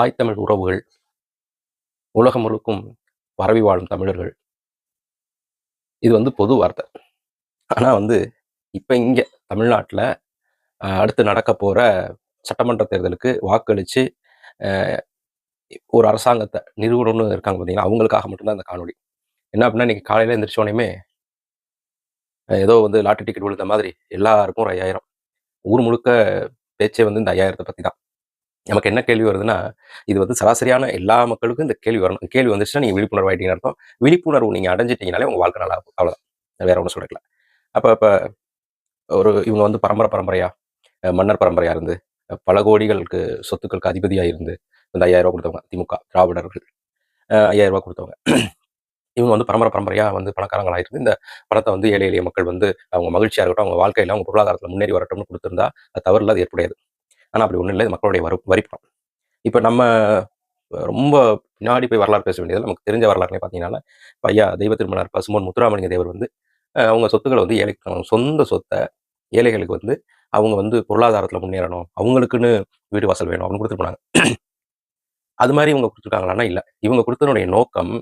தாய் தமிழ் உறவுகள் உலகம் முழுக்கும் பரவி வாழும் தமிழர்கள். இது வந்து பொது வார்த்தை. ஆனால் வந்து இப்போ இங்கே தமிழ்நாட்டில் அடுத்து நடக்க போகிற சட்டமன்ற தேர்தலுக்கு வாக்களித்து ஒரு அரசாங்கத்தை நிறுவனம்னு இருக்காங்க பார்த்தீங்கன்னா அவங்களுக்காக மட்டும்தான் இந்த காணொலி என்ன அப்படின்னா இன்றைக்கி காலையில் எந்திரிச்சோனையுமே ஏதோ வந்து லாட்டரி டிக்கெட் விழுந்த மாதிரி எல்லாருக்கும் ஒரு ஐயாயிரம். ஊர் முழுக்க பேச்சே வந்து இந்த ஐயாயிரத்தை பற்றி தான். நமக்கு என்ன கேள்வி வருதுன்னா இது வந்து சராசரியான எல்லா மக்களுக்கும் இந்த கேள்வி வரணும். கேள்வி வந்துச்சுன்னா நீங்கள் விழிப்புணர்வு ஆகிட்டீங்கன்னு அர்த்தம். விழிப்புணர்வு நீங்கள் அடைஞ்சிட்டீங்கனாலே உங்கள் வாழ்க்கை நல்லா இருக்கும் அவ்வளோதான். வேற ஒன்றும் சொல்லிக்கல. அப்போ இப்போ ஒரு இவங்க வந்து பரம்பரை பரம்பரையா மன்னர் பரம்பரையா இருந்து பல கோடிகளுக்கு சொத்துக்களுக்கு அதிபதியாக இருந்து இந்த ஐயாயிரம் ரூபா கொடுத்தவங்க திமுக திராவிடர்கள் ஐயாயிரம் ரூபா கொடுத்தவங்க. இவங்க வந்து பரம்பரை பரம்பரையாக வந்து பணக்காரங்களாக இருந்து இந்த பணத்தை வந்து ஏழை எளிய மக்கள் வந்து அவங்க மகிழ்ச்சியாக இருக்கட்டும் அவங்க வாழ்க்கையில் அவங்க பொருளாதாரத்தில் முன்னேறி வரட்டும்னு கொடுத்துருந்தா அது தவறு இல்லாத ஆனால் அப்படி ஒன்றும் இல்லை. இது மக்களுடைய வரி வரிப்பணம். இப்போ நம்ம ரொம்ப பின்னாடி போய் வரலாறு பேச வேண்டியதில் நமக்கு தெரிஞ்ச வரலாறுனே பார்த்தீங்கன்னா ஐயா தெய்வ திருமணர் பசுமோன் முத்துராமலிங்க தேவர் வந்து அவங்க சொத்துக்களை வந்து ஏழைக்கு சொந்த சொத்தை ஏழைகளுக்கு வந்து அவங்க வந்து பொருளாதாரத்தில் முன்னேறணும். அவங்களுக்குன்னு வீடு வாசல் வேணும் அப்படின்னு கொடுத்துட்டு போனாங்க. அது மாதிரி இவங்க கொடுத்துருக்காங்களான்னா இல்லை. இவங்க கொடுத்தனுடைய நோக்கம்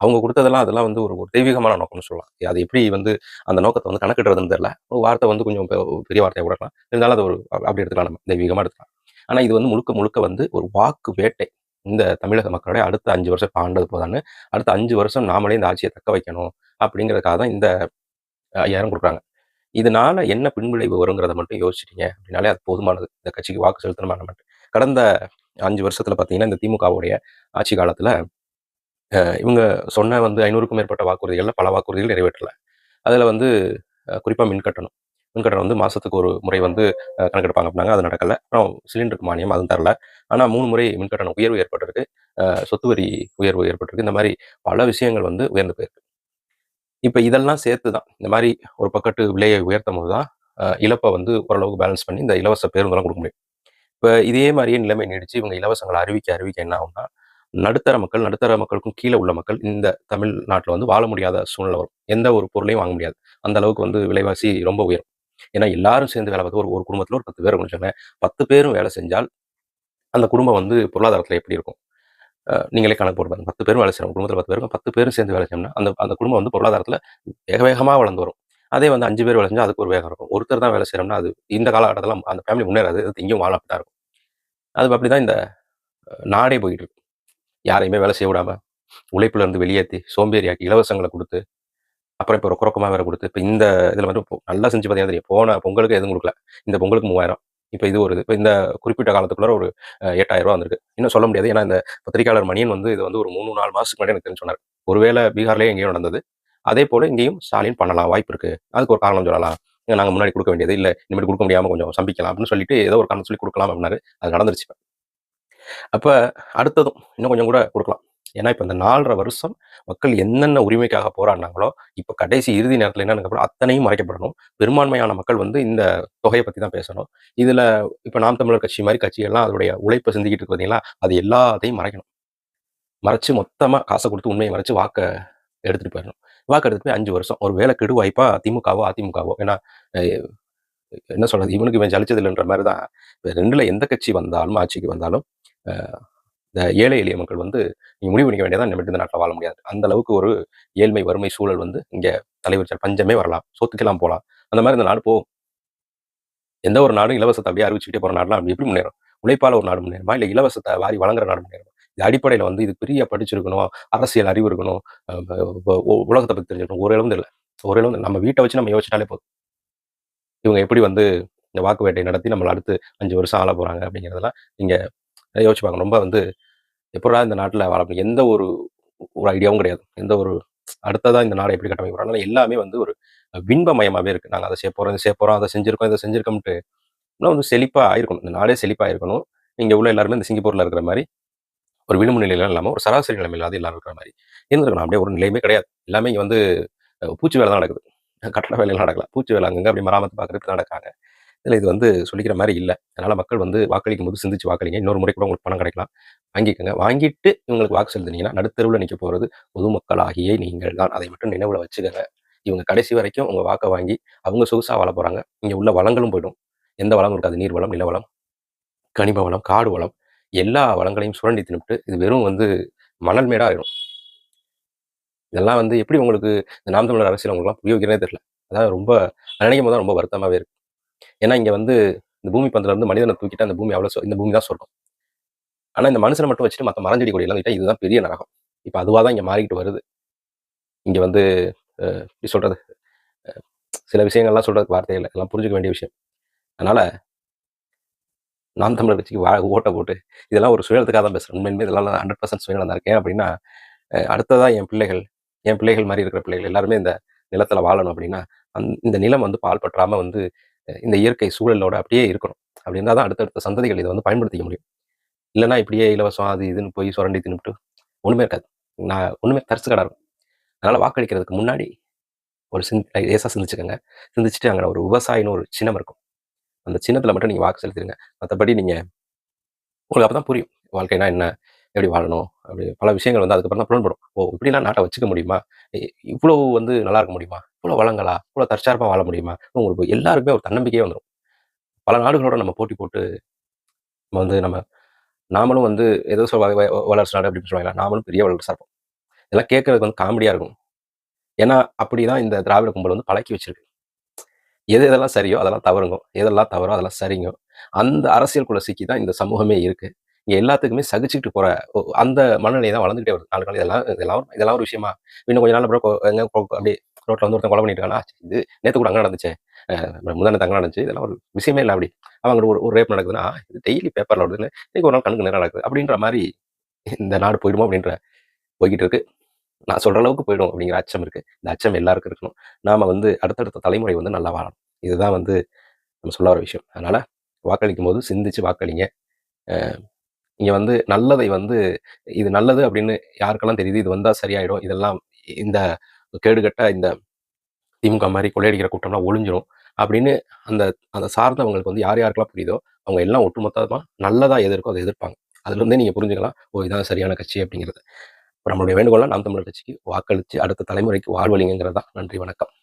அவங்க கொடுத்ததெல்லாம் அதெல்லாம் வந்து ஒரு ஒரு தெய்வீகமான நோக்கம்னு சொல்லலாம். அது எப்படி வந்து அந்த நோக்கத்தை வந்து கணக்கிடுறதுன்னு தெரியல. ஒரு வார்த்தை வந்து கொஞ்சம் பெரிய வார்த்தையை விடலாம் இருந்தாலும் அது ஒரு அப்படி எடுத்துக்கலாம் நம்ம தெய்வீகமாக எடுத்துக்கலாம். ஆனால் இது வந்து முழுக்க முழுக்க வந்து ஒரு வாக்கு வேட்டை. இந்த தமிழக மக்களுடைய அடுத்த அஞ்சு வருஷம் பாண்டது போதான்னு அடுத்த அஞ்சு வருஷம் நாமளே இந்த ஆட்சியை தக்க வைக்கணும் அப்படிங்கிறதுக்காக தான் இந்த ஐயாயிரம் கொடுக்குறாங்க. இதனால என்ன பின்விளைவு வருங்கிறத மட்டும் யோசிச்சிட்டீங்க அப்படின்னாலே அது போதுமானது. இந்த கட்சிக்கு வாக்கு செலுத்தணுமான கடந்த அஞ்சு வருஷத்துல பார்த்தீங்கன்னா இந்த திமுகவுடைய ஆட்சி காலத்துல இவங்க சொன்ன வந்து ஐநூறுக்கும் மேற்பட்ட வாக்குறுதிகளில் பல வாக்குறுதிகள் நிறைவேற்றல. அதில் வந்து குறிப்பாக மின்கட்டணம் மின்கட்டணம் வந்து மாதத்துக்கு ஒரு முறை வந்து கணக்கெடுப்பாங்க அப்படின்னாங்க. அது நடக்கலை. அப்புறம் சிலிண்டருக்கு மானியம் அதுவும் தரல. ஆனால் மூணு முறை மின்கட்டணம் உயர்வு ஏற்பட்டிருக்கு. சொத்து வரி உயர்வு ஏற்பட்டிருக்கு. இந்த மாதிரி பல விஷயங்கள் வந்து உயர்ந்து போயிருக்கு. இப்போ இதெல்லாம் சேர்த்து தான் இந்த மாதிரி ஒரு பக்கத்து விலையை உயர்த்தும் போது தான் இழப்பை வந்து ஓரளவுக்கு பேலன்ஸ் பண்ணி இந்த இலவச பேருந்தெல்லாம் கொடுக்க முடியும். இப்போ இதே மாதிரியே நிலைமை நீடிச்சு இவங்க இலவசங்களை அறிவிக்க அறிவிக்க என்ன ஆகும்னா நடுத்தர மக்கள் நடுத்தர மக்களுக்கும் கீழே உள்ள மக்கள் இந்த தமிழ்நாட்டில் வந்து வாழ முடியாத சூழ்நிலை வரும். எந்த ஒரு பொருளையும் வாங்க முடியாது. அந்த அளவுக்கு வந்து விலைவாசி ரொம்ப உயரும். ஏன்னா எல்லாரும் சேர்ந்து வேலை பார்த்து ஒரு ஒரு குடும்பத்தில் ஒரு பத்து பேர் வச்சுக்கோங்க பத்து பேரும் வேலை செஞ்சால் அந்த குடும்பம் வந்து பொருளாதாரத்தில் எப்படி இருக்கும்? நீங்களே கணக்கு போடுவாங்க பத்து பேரும் வேலை செய்யணும் குடும்பத்தில் பத்து பேரும் பத்து பேரும் சேர்ந்து வேலை செய்யணும்னா அந்த அந்த குடும்பம் வந்து பொருளாதாரத்தில் வேக வேகமாக வளர்ந்து வரும். அதே வந்து அஞ்சு பேர் வேலை செஞ்சால் அதுக்கு ஒரு வேகம் இருக்கும். ஒருத்தர் தான் வேலை செய்யணும்னா அது இந்த காலகட்டத்தில் அந்த ஃபேமிலி முன்னேறாது. இங்கேயும் வாழ அப்படி தான் இருக்கும். அது அப்படி தான் இந்த நாடே போயிட்டு இருக்கு. யாரையுமே வேலை செய்ய விடாமல் உழைப்புல இருந்து வெளியேற்றி சோம்பேறியாக்கி இலவசங்களை கொடுத்து அப்புறம் இப்போ ரொக்கமாக வேற கொடுத்து இப்போ இந்த இதில் வந்து நல்லா செஞ்சு பார்த்தீங்கன்னா தெரியும். போன பொங்கலுக்கு எதுவும் கொடுக்கல. இந்த பொங்கலுக்கு மூவாயிரம். இப்போ இது ஒரு இப்போ இந்த குறிப்பிட்ட காலத்துக்குள்ள ஒரு எட்டாயிரம் ரூபா வந்திருக்கு. இன்னும் சொல்ல முடியாது. ஏன்னா இந்த பத்திரிகையாளர் மணியன் வந்து இது வந்து ஒரு மூணு நாலு மாதத்துக்கு முன்னாடி எனக்கு சொன்னார். ஒருவேளை பீகார்லேயே எங்கேயும் நடந்தது. அதே போல் இங்கேயும் ஸ்டாலின் பண்ணலாம். வாய்ப்பு இருக்குது அதுக்கு ஒரு காரணம் சொல்லலாம். நாங்கள் முன்னாடி கொடுக்க வேண்டியது இல்லை. இனிமேல் கொடுக்க முடியாமல் கொஞ்சம் சம்பிக்கலாம் அப்படின்னு சொல்லிட்டு ஏதோ ஒரு காரணம் சொல்லி கொடுக்கலாம் அப்படின்னாரு. அது நடந்துருச்சு அப்போ அடுத்ததும் இன்னும் கொஞ்சம் கூட கொடுக்கலாம். ஏன்னா இப்போ இந்த நாலரை வருஷம் மக்கள் என்னென்ன உரிமைக்காக போராடினாங்களோ இப்போ கடைசி இறுதி நேரத்தில் என்னன்னு அத்தனையும் மறைக்கப்படணும். பெரும்பான்மையான மக்கள் வந்து இந்த தொகையை பற்றி தான் பேசணும். இதில் இப்போ நாம் தமிழர் கட்சி மாதிரி கட்சிகள்லாம் அதோடைய உழைப்பை சிந்திக்கிட்டு இருக்கு பார்த்தீங்களா அது எல்லாத்தையும் மறைக்கணும். மறைச்சு மொத்தமாக காசை கொடுத்து உண்மையை மறைச்சு வாக்கை எடுத்துகிட்டு போயிடணும். வாக்கு எடுத்துட்டு போய் அஞ்சு வருஷம். ஒரு வேலை கெடு வாய்ப்பா திமுகவோ அதிமுகவோ. ஏன்னா என்ன சொல்றது? இவனுக்கு இவன் ஜலிச்சது இல்லைன்ற மாதிரி தான். ரெண்டுல எந்த கட்சி வந்தாலும் ஆட்சிக்கு வந்தாலும் இந்த ஏழை எளிய மக்கள் வந்து நீங்கள் முடிவு பண்ணிக்க வேண்டியதான் நம்ம இந்த நாட்டில் வாழ முடியாது. அந்த அளவுக்கு ஒரு ஏழ்மை வறுமை சூழல் வந்து இங்கே தலைவர் பஞ்சமே வரலாம். சொத்துக்கெல்லாம் போகலாம் அந்த மாதிரி இந்த நாடு போகும். எந்த ஒரு நாடும் இலவசத்தை அப்படியே அறிவிச்சுக்கிட்டே போகிற நாடுலாம் அப்படி எப்படி முன்னேறும்? உழைப்பால் ஒரு நாடு முன்னேறுமா? இல்லை இலவசத்தை வாரி வழங்குற நாடு முன்னேறும்? இது அடிப்படையில் வந்து இது பெரிய படிச்சிருக்கணும் அரசியல் அறிவு இருக்கணும் உலகத்தை பற்றி தெரிஞ்சுக்கணும். ஒரு இழந்து இல்லை ஒரு இழந்து நம்ம வீட்டை வச்சு நம்ம யோசிச்சாலே போதும். இவங்க எப்படி வந்து இந்த வாக்கு வேட்டை நடத்தி நம்மளை அடுத்து அஞ்சு வருஷம் ஆள போகிறாங்க அப்படிங்கிறதெல்லாம் நீங்கள் யோசிச்சு பார்க்கணும் ரொம்ப வந்து எப்படா இந்த நாட்டில் வாழ எந்த ஒரு ஒரு ஐடியாவும் கிடையாது. எந்த ஒரு அடுத்ததான் இந்த நாடை எப்படி கட்டமைக்க போறோம் எல்லாமே வந்து ஒரு பின்பமயமாகவே இருக்குது நாங்கள் அதை செய்ய போகிறோம் இதை செய்ய போகிறோம் அதை செஞ்சுருக்கோம் இதை செஞ்சுருக்கோம்ட்டு இன்னும் வந்து செழிப்பாக ஆயிருக்கணும். இந்த நாடே செழிப்பாக இருக்கணும். இங்கே உள்ள எல்லாருமே இந்த சிங்கப்பூரில் இருக்கிற மாதிரி ஒரு விளிம்பு நிலையில இல்லாமல் ஒரு சராசரி நிலைமை இல்லாத எல்லாரும் இருக்கிற மாதிரி இருந்திருக்கணும். அப்படியே ஒரு நிலையுமே கிடையாது. எல்லாமே இங்கே வந்து பூச்சி வேலை தான் நடக்குது. கட்டட வேலையெல்லாம் நடக்கல. பூச்சி வேலை அங்கங்கே அப்படி மராமத்து பார்க்குறதுக்கு நடக்காங்க. இதில் இது வந்து சொல்லிக்கிற மாதிரி இல்லை. அதனால் மக்கள் வந்து வாக்களிக்கும் போது சிந்திச்சு வாக்களிங்க. இன்னொரு முறை கூட உங்களுக்கு பணம் கிடைக்கலாம். வாங்கிக்கோங்க. வாங்கிட்டு இவங்களுக்கு வாக்கு செலுத்தினீங்கன்னா நடுத்தருவில் நிற்க போகிறது பொதுமக்களாகியே நீங்கள் தான். அதை மட்டும் நினைவில் வச்சுக்கோங்க. இவங்க கடைசி வரைக்கும் உங்கள் வாக்கை வாங்கி அவங்க சொகுசாக வாழ போகிறாங்க இங்கே உள்ள வளங்களும் போயிடும். எந்த வளம் இருக்காது. நீர் வளம் நிலவளம் கனிம வளம் காடு வளம். எல்லா வளங்களையும் சுரண்டி தின்னுட்டு இது வெறும் வந்து மணல் மேடாக ஆயிடும் இதெல்லாம் வந்து எப்படி உங்களுக்கு இந்த நாம் தமிழர் அரசியல் உங்களுக்குலாம் புரிய வைக்கிறதே தெரியல. அதாவது ரொம்ப நினைக்கும் போது தான் ரொம்ப வருத்தமாகவே இருக்கு. ஏன்னா இங்கே வந்து இந்த பூமி பந்தில் இருந்து மனிதனை தூக்கிட்டு அந்த பூமி அவ்வளோ இந்த பூமி தான் சொல்லும். ஆனால் இந்த மனுஷனை மட்டும் வச்சுட்டு மற்ற மரஞ்செடி கொடியெல்லாம் தூக்கிட்டா இதுதான் பெரிய நரகம். இப்போ அதுவாக தான் இங்கே மாறிக்கிட்டு வருது. இங்கே வந்து எப்படி சொல்கிறது சில விஷயங்கள்லாம் சொல்கிறது வார்த்தை எல்லாம் புரிஞ்சுக்க வேண்டிய விஷயம். அதனால் நாம் தமிழர் கட்சிக்கு வா ஓட்டை போட்டு இதெல்லாம் ஒரு சுயத்துக்காக தான் பேசுகிறேன் உண்மையுமே இதெல்லாம் நான் ஹண்ட்ரட் பர்சன்ட் சுயநலம் தான் இருக்கேன். அப்படின்னா அடுத்ததான் என் பிள்ளைகள் என் பிள்ளைகள் மாதிரி இருக்கிற பிள்ளைகள் எல்லாருமே இந்த நிலத்தில் வாழணும் அப்படின்னா அந் இந்த நிலம் வந்து பால் பற்றாமல் வந்து இந்த இயற்கை சூழலோட அப்படியே இருக்கணும். அப்படின்னா தான் அடுத்தடுத்த சந்ததிகள் இதை வந்து பயன்படுத்திக்க முடியும். இல்லைன்னா இப்படியே இலவசம் அது இதுன்னு போய் சுரண்டி தின்னுட்டு ஒன்றுமே இருக்காது. நான் ஒன்றுமே தரிசு கடை இருக்கும். அதனால் வாக்களிக்கிறதுக்கு முன்னாடி ஒரு சிந் லேசாக சிந்திச்சுக்கோங்க. சிந்திச்சுட்டு அங்கே ஒரு விவசாயின்னு ஒரு சின்னம் இருக்கும். அந்த சின்னத்தில் மட்டும் நீங்கள் வாக்கு செலுத்திடுங்க. மற்றபடி நீங்கள் உங்களுக்கு அப்போ தான் புரியும். வாழ்க்கைனா என்ன? எப்படி வாழணும்? அப்படி பல விஷயங்கள் வந்து அதுக்கப்புறம் தான் புலன்படும். ஓ இப்படிலாம் நாட்டை வச்சுக்க முடியுமா? இவ்வளோ வந்து நல்லா இருக்க முடியுமா? இவ்வளோ வளங்களா? இவ்வளோ தற்சார்பாக வாழ முடியுமா? உங்களுக்கு எல்லாருக்குமே ஒரு தன்னம்பிக்கையே வந்துடும் பல நாடுகளோட நம்ம போட்டி போட்டு நம்ம வந்து நம்ம நாமளும் வந்து ஏதோ சொல் வளர்ச்சி நாடு அப்படின்னு சொல்லுவாங்க நாமளும் பெரிய வளர்ச்சி இருப்போம் இதெல்லாம் கேட்கறதுக்கு வந்து காமெடியாக இருக்கும். ஏன்னா அப்படிதான் இந்த திராவிட கும்பல் வந்து பழக்கி வச்சிருக்கு. எது எதெல்லாம் சரியோ அதெல்லாம் தவறுங்க. எதெல்லாம் தவறோ அதெல்லாம் சரிங்க. அந்த அரசியல் சிக்கி தான் இந்த சமூகமே இருக்கு. இங்கே எல்லாத்துக்குமே சகிச்சுக்கிட்டு போகிற அந்த மனநிலை தான் வளர்ந்துகிட்டே வருது. நாலு நாள் இதெல்லாம் இதெல்லாம் இதெல்லாம் ஒரு விஷயமா. இன்னும் கொஞ்ச நாள் அப்புறம் அப்படியே ரோட்டில் வந்து ஒருத்தன் கொலை பண்ணிட்டு இது நேற்று கூட அங்கே நடந்துச்சு. முந்தான தங்க நடந்துச்சு. இதெல்லாம் ஒரு விஷயமே இல்லை அப்படி. அவங்க ஒரு ஒரு ரேப் நடக்குதுன்னா இது டெய்லி பேப்பரில் வருதுன்னு இன்னைக்கு ஒரு நாள் கணக்கு நேரம் நடக்குது. அப்படின்ற மாதிரி இந்த நாடு போயிடுமோ அப்படின்ற போய்கிட்டு இருக்கு. நான் சொல்கிற அளவுக்கு போயிடும் அப்படிங்கிற அச்சம் இருக்குது இந்த அச்சம் எல்லாருக்கும் இருக்கணும். நாம் வந்து அடுத்தடுத்த தலைமுறை வந்து நல்லா வாழணும். இதுதான் வந்து நம்ம சொல்ல வர விஷயம். அதனால் வாக்களிக்கும் போது சிந்திச்சு வாக்களிங்க. இங்கே வந்து நல்லதை வந்து இது நல்லது அப்படின்னு யாருக்கெல்லாம் தெரியுது இது வந்தால் சரியாயிடும். இதெல்லாம் இந்த கேடுகட்ட இந்த திமுக மாதிரி கொள்ளையடிக்கிற கூட்டம்லாம் ஒளிஞ்சிரும். அப்படின்னு அந்த அந்த சார்ந்தவங்களுக்கு வந்து யார் யாருக்கெல்லாம் புரியுதோ அவங்க எல்லாம் ஒட்டுமொத்தமாக நல்லதாக எதிர்க்கோ அதை எதிர்ப்பாங்க. அதுலேருந்தே நீங்கள் புரிஞ்சுக்கலாம் ஓ இதான் சரியான கட்சி அப்படிங்கிறது. நம்மளுடைய வேண்டுகோளாக நாம் தமிழர் கட்சிக்கு வாக்களித்து அடுத்த தலைமுறைக்கு வாழ்வழிங்கிறதா தான். நன்றி வணக்கம்.